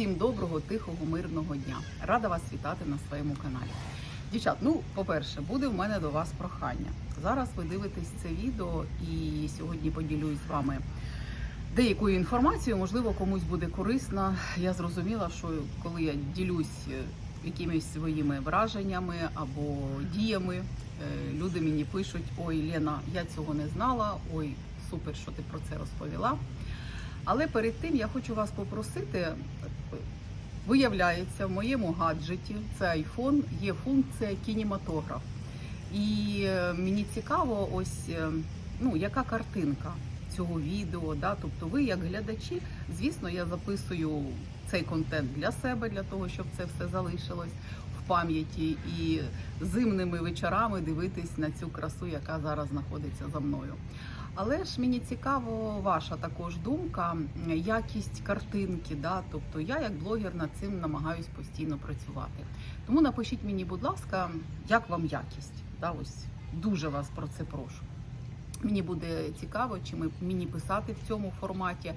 Всім доброго, тихого, мирного дня. Рада вас вітати на своєму каналі. Дівчат, ну, по-перше, буде в мене до вас прохання. Зараз ви дивитесь це відео і сьогодні поділюсь з вами деякою інформацією, можливо, комусь буде корисно. Я зрозуміла, що коли я ділюсь е, якимись своїми враженнями або діями, е, люди мені пишуть: Ой, Лена, я цього не знала. Ой, супер, що ти про це розповіла. Але перед тим я хочу вас попросити. Виявляється, в моєму гаджеті це iPhone, є функція кінематограф. І е, мені цікаво, ось е, ну, яка картинка цього відео. Да? Тобто, ви, як глядачі, звісно, я записую цей контент для себе, для того, щоб це все залишилось в пам'яті і зимними вечорами дивитись на цю красу, яка зараз знаходиться за мною. Але ж мені цікаво ваша також думка, якість картинки. Да? Тобто я як блогер над цим намагаюсь постійно працювати. Тому напишіть мені, будь ласка, як вам якість? Да? Ось дуже вас про це прошу. Мені буде цікаво, чи ми мені писати в цьому форматі.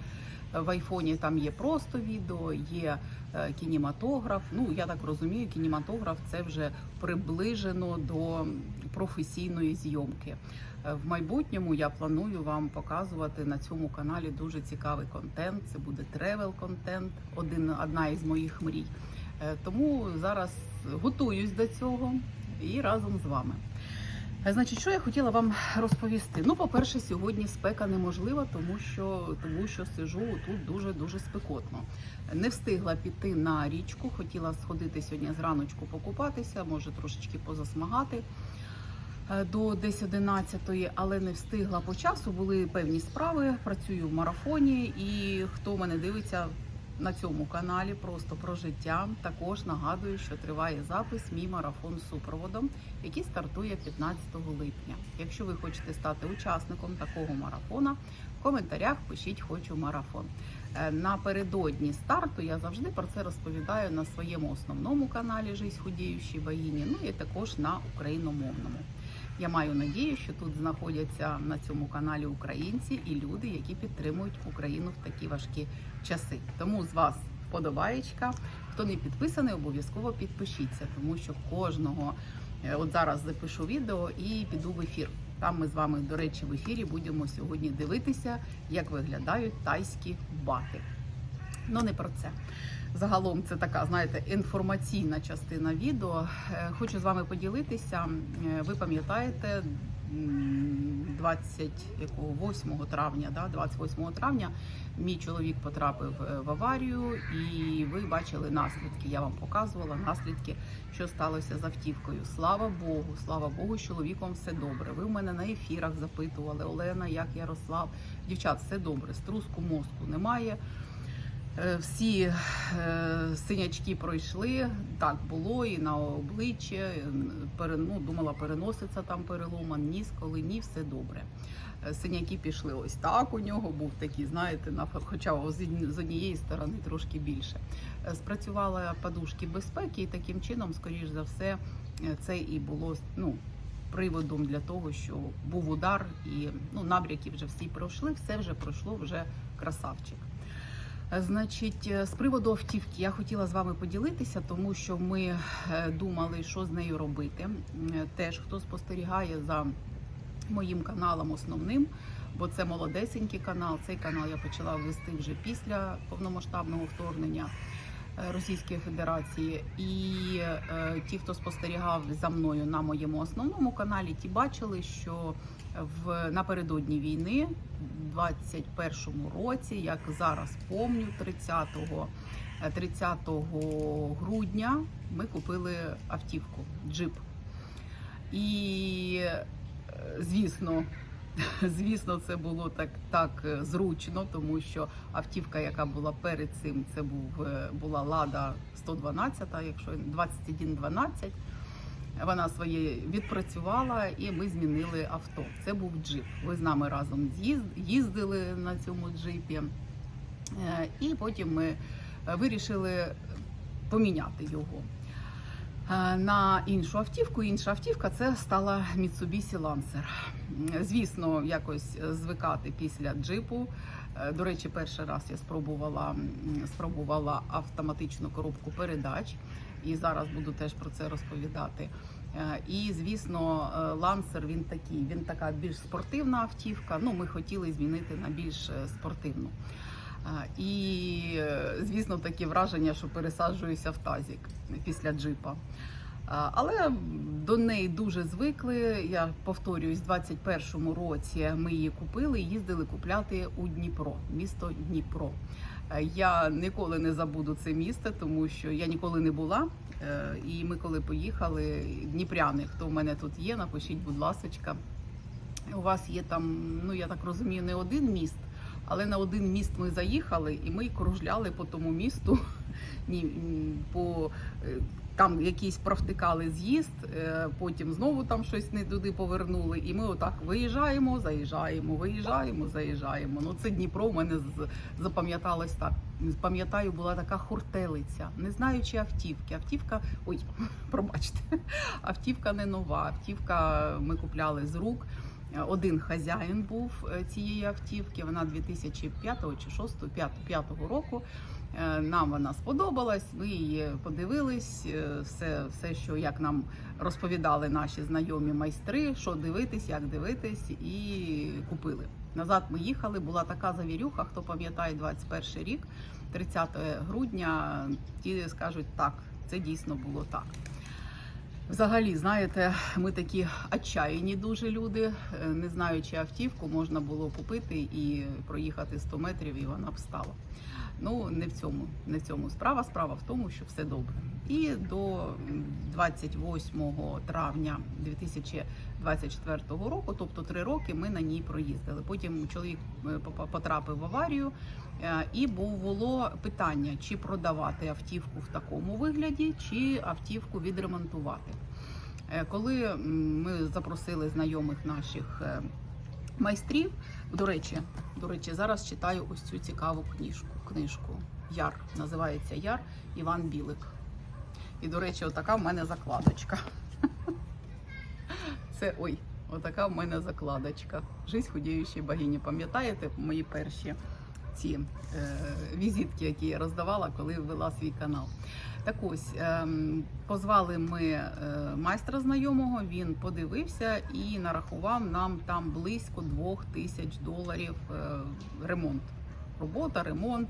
В айфоні там є просто відео, є е, кінематограф. Ну я так розумію, кінематограф це вже приближено до професійної зйомки. Е, В майбутньому я планую вам показувати на цьому каналі дуже цікавий контент. Це буде тревел контент, один одна із моїх мрій. Е, Тому зараз готуюсь до цього і разом з вами. Е, Значить, що я хотіла вам розповісти? Ну, по-перше, сьогодні спека неможлива, тому що тому що сижу тут дуже дуже спекотно. Не встигла піти на річку, хотіла сходити сьогодні зраночку покупатися, може трошечки позасмагати до десь 11 але не встигла по часу. Були певні справи. Працюю в марафоні, і хто мене дивиться на цьому каналі просто про життя. Також нагадую, що триває запис мій марафон супроводом, який стартує 15 липня. Якщо ви хочете стати учасником такого марафона, в коментарях пишіть Хочу марафон. Е, Напередодні старту я завжди про це розповідаю на своєму основному каналі Жизнь худіючій богині, ну і також на україномовному. Я маю надію, що тут знаходяться на цьому каналі українці і люди, які підтримують Україну в такі важкі часи. Тому з вас вподобаєчка. Хто не підписаний, обов'язково підпишіться, тому що кожного е, от зараз запишу відео і піду в ефір. Там ми з вами, до речі, в ефірі будемо сьогодні дивитися, як виглядають тайські бати. Ну не про це. Загалом це така, знаєте, інформаційна частина відео. Е, Хочу з вами поділитися. Е, Ви пам'ятаєте, м, 28 травня, да, 28 травня мій чоловік потрапив е, в аварію, і ви бачили наслідки. Я вам показувала наслідки, що сталося з автівкою. Слава Богу, слава Богу, з чоловіком все добре. Ви в мене на ефірах запитували Олена, як Ярослав. Дівчат, все добре. Струску мозку немає. Е, Всі е, синячки пройшли, так було і на обличчі. е, ну, думала, переноситься там перелома, ніс, коли ні, все добре. Синяки пішли ось так. У нього був такий, знаєте, на хоча з однієї сторони трошки більше. Спрацювали подушки безпеки, і таким чином, скоріш за все, це і було ну, приводом для того, що був удар, і ну, набряки вже всі пройшли, все вже пройшло, вже красавчик. Значить, е, з приводу автівки я хотіла з вами поділитися, тому що ми е, думали, що з нею робити. Теж хто спостерігає за моїм каналом основним, бо це молодесенький канал. Цей канал я почала вести вже після повномасштабного вторгнення Російської Федерації. І е, ті, хто спостерігав за мною на моєму основному каналі, ті бачили, що в напередодні війни, в 21-му році, як зараз помню, 30-го, е, 30 грудня ми купили автівку джип. І е, звісно, звісно, це було так, так е, зручно, тому що автівка, яка була перед цим, це був е, була Лада 112, якщо 2112. Вона своє відпрацювала, і ми змінили авто. Це був джип. Ви з нами разом їздили на цьому джипі, Е, і потім ми вирішили поміняти його на іншу автівку. Інша автівка це стала Mitsubishi Lancer. Звісно, якось звикати після джипу Е, До речі, перший раз я спробувала, спробувала автоматичну коробку передач, і зараз буду теж про це розповідати. Е, І звісно, лансер він такий. Він така більш спортивна автівка. Ну, ми хотіли змінити на більш е, спортивну. І е, звісно, таке враження, що пересаджуюся в тазік після джипа. Але до неї дуже звикли. Я повторююсь, в 21-му році ми її купили і їздили купляти у Дніпро, місто Дніпро. Е, Я ніколи не забуду це місто, тому що я ніколи не була. Е, І ми коли поїхали, дніпряни, хто в мене тут є, напишіть, будь ласочка. У вас є там, ну я так розумію, не один міст, але на один міст ми заїхали і ми кружляли по тому місту. Ні, по е, там якийсь провтикали з'їзд, е, потім знову там щось не туди повернули. І ми отак виїжджаємо, заїжджаємо, виїжджаємо, заїжджаємо. Ну це Дніпро в мене запам'яталось так. Пам'ятаю, була така хуртелиця, не знаючи автівки. Автівка, ой, пробачте, автівка не нова. Автівка ми купляли з рук. Один хазяїн був е, цієї автівки. Вона 2005 чи 6 5, 5 року. Е, Нам вона сподобалась. Ми її подивились. е, Все, все, що як нам розповідали наші знайомі майстри, що дивитись, як дивитись, і купили. Назад ми їхали. Була така завірюха. Хто пам'ятає 21 рік, 30 грудня. Ті скажуть так, це дійсно було так. Взагалі, знаєте, ми такі отчаяні дуже люди. Е, Не знаючи автівку, можна було купити і проїхати 100 метрів, і вона б стала. Ну, не в цьому, не в цьому справа. Справа в тому, що все добре. І до м, 28 травня 2024 року, тобто три роки, ми на ній проїздили. Потім чоловік е, потрапив в аварію, е, і було питання, чи продавати автівку в такому вигляді, чи автівку відремонтувати. Е, Коли ми запросили знайомих наших майстрів, до речі, до речі, зараз читаю ось цю цікаву книжку. Книжку Яр називається Яр Іван Білик. І, до речі, отака в мене закладочка. Це ой, отака в мене закладочка. Жизнь худіючої богині. Пам'ятаєте мої перші ці е, візитки, які я роздавала, коли ввела свій канал? Так ось ем, позвали ми е, майстра знайомого. Він подивився і нарахував нам там близько двох тисяч доларів е, ремонт. Робота, ремонт,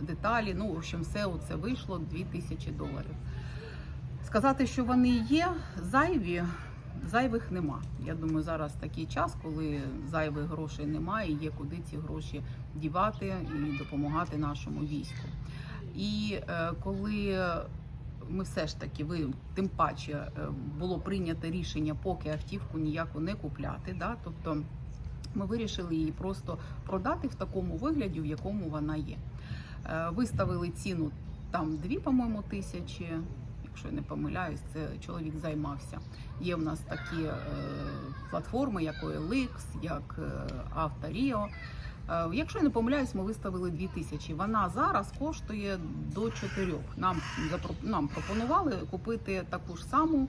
деталі. Ну, в общем, все це вийшло 2 тисячі доларів. Сказати, що вони є зайві, зайвих нема. Я думаю, зараз такий час, коли зайвих грошей немає, і є куди ці гроші дівати і допомагати нашому війську. І е, коли ми все ж таки, ви тим паче е, було прийнято рішення, поки автівку ніяку не купляти. Да? Тобто ми вирішили її просто продати в такому вигляді, в якому вона є. Е, Виставили ціну там дві, по-моєму, тисячі. Якщо я не помиляюсь, це чоловік займався. Є в нас такі е, платформи, як OLX, як е, Авторіо. Е, Якщо я не помиляюсь, ми виставили 2 тисячі. Вона зараз коштує до 4. Нам нам пропонували купити таку ж саму,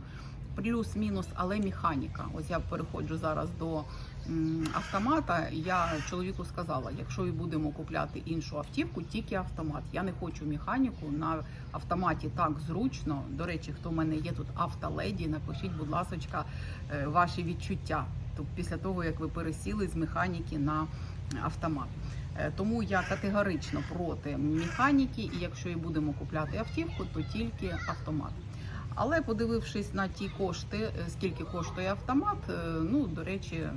плюс-мінус, але механіка. Ось я переходжу зараз до автомата. Я чоловіку сказала, якщо і будемо купляти іншу автівку, тільки автомат. Я не хочу механіку на автоматі так зручно. До речі, хто в мене є тут автоледі, напишіть, будь ласка, ваші відчуття. Тобто після того, як ви пересіли з механіки на автомат. Е, Тому я категорично проти механіки, і якщо і будемо купляти автівку, то тільки автомат. Але подивившись на ті кошти, е, скільки коштує автомат, е, ну до речі,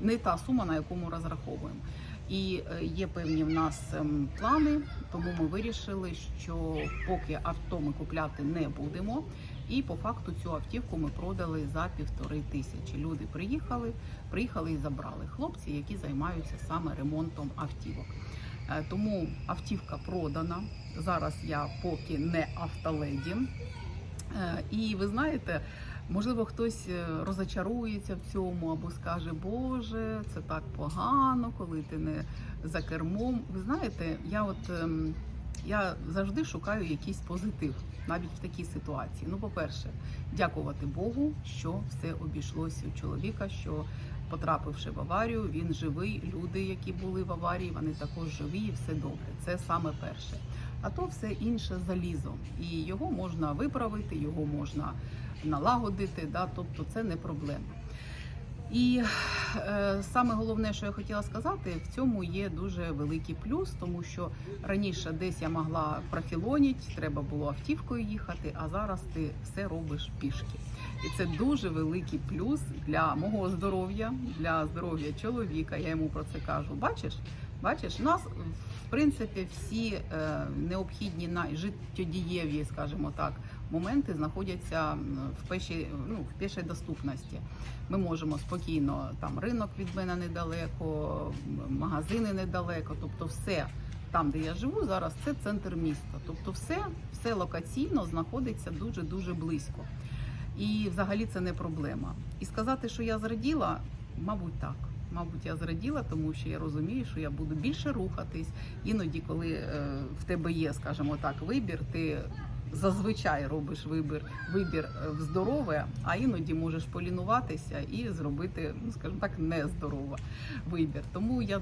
не, та сума, на яку ми розраховуємо. І е, є певні в нас ем, плани, тому ми вирішили, що поки авто ми купляти не будемо. І по факту цю автівку ми продали за півтори тисячі. Люди приїхали, приїхали і забрали хлопці, які займаються саме ремонтом автівок. Е, Тому автівка продана. Зараз я поки не автоледі. Е, І ви знаєте, можливо, хтось е, розочарується в цьому або скаже, Боже, це так погано, коли ти не за кермом. Ви знаєте, я от ем, я завжди шукаю якийсь позитив, навіть в такій ситуації. Ну, по-перше, дякувати Богу, що все обійшлося у чоловіка, що потрапивши в аварію, він живий. Люди, які були в аварії, вони також живі, і все добре. Це саме перше. А то все інше залізо, і його можна виправити, його можна налагодити. Да? Тобто це не проблема. І е, саме головне, що я хотіла сказати, в цьому є дуже великий плюс, тому що раніше десь я могла профілоніти, треба було автівкою їхати, а зараз ти все робиш пішки. І це дуже великий плюс для мого здоров'я, для здоров'я чоловіка. Я йому про це кажу. Бачиш, бачиш, у нас в принципі всі е, необхідні на життєдієві, скажімо так, моменти знаходяться в пешій, ну, в пешій доступності. Ми можемо спокійно там ринок від мене недалеко, магазини недалеко, тобто все. Там, де я живу зараз, це центр міста. Тобто, все, все локаційно знаходиться дуже дуже близько. І взагалі це не проблема. І сказати, що я зраділа, мабуть, так. Мабуть, я зраділа, тому що я розумію, що я буду більше рухатись. Іноді, коли е, в тебе є, скажімо так, вибір, ти зазвичай робиш вибір, вибір е, в здорове, а іноді можеш полінуватися і зробити, ну скажімо так, нездорове вибір. Тому я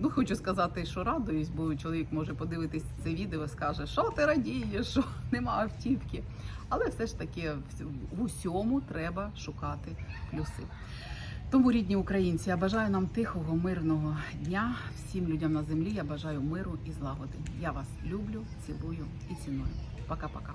ну хочу сказати, що радуюсь, бо чоловік може подивитись це відео і скаже, що ти радієш, що нема автівки. Але все ж таки в- в усьому треба шукати плюси. Тому, рідні українці, я бажаю нам тихого, мирного дня. Всім людям на землі. Я бажаю миру і злагоди. Я вас люблю, цілую і ціную. Пока-пока.